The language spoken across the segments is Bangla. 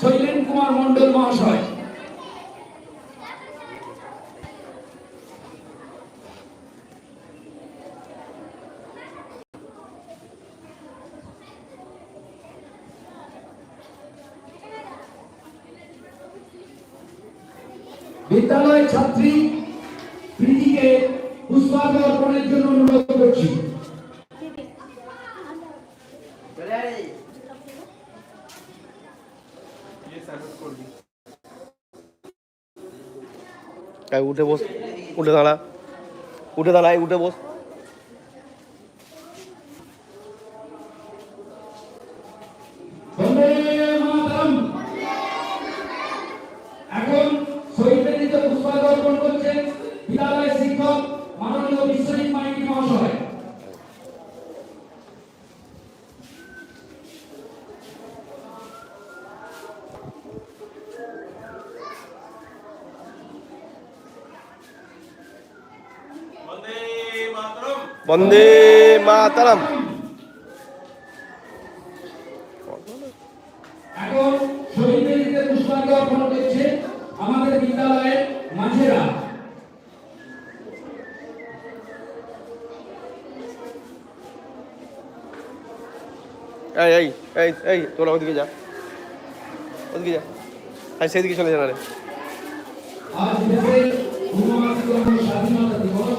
শৈলেন কুমার মন্ডল মহাশয়। বিদ্যালয় ছাত্রী প্রীতিকে পুষ্পার্ঘ অর্পণের জন্য অনুরোধ করছি। এই উঠে বস উঠে দাঁড়া। উঠে দাঁড়া এই উঠে বস। এখন শহীদ পুষ্পার্ঘ অর্পণ করছেন বিদ্যালয় শিক্ষক মাননীয় বিশ্বজিৎ মাইতি মহাশয় বন্দে মাতারাম। এখন শহীদ বেদিতে পুষ্পার্ঘ অর্পণ করছে আমাদের বিদ্যালয়ের মাঝেরা। এই এই এই এই তোরা ওদিকে যা। ওদিকে যা। এই সেদিকে চলে যা রে। আজ স্বাধীনতা দিবস।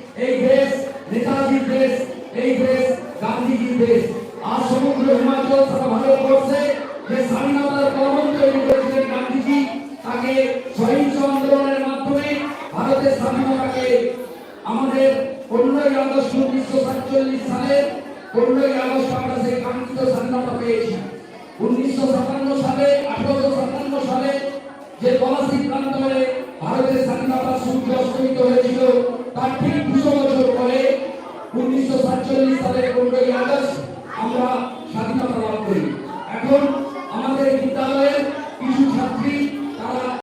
এই দেশ নেতাজির দেশ, এই দেশ গান্ধীজির দেশ। আর সমগ্র হিমাচল সারা ভারতবর্ষে যে স্বাধীনতার কলম তৈরি করেছিলেন গান্ধীজি, তাকে সহিংস আন্দোলনের মাধ্যমে ভারতের স্বাধীনতাকে আমাদের পনেরোই আগস্ট উনিশশো সাতচল্লিশ সালে, পনেরোই আগস্ট আমরা সেই কাঙ্ক্ষিত স্বাধীনতা পেয়েছি। উনিশশো সাতান্ন সালে, আঠারোশো সাতান্ন সালে যে পলাশি প্রান্তরে ভারতের স্বাধীনতা সূর্য অস্তমিত হয়েছিল তার ঠিক দুশো বছর পরে উনিশশো সাতচল্লিশ সালের পনেরোই আগস্ট আমরা স্বাধীনতা লাভ করি। এখন আমাদের বিদ্যালয়ের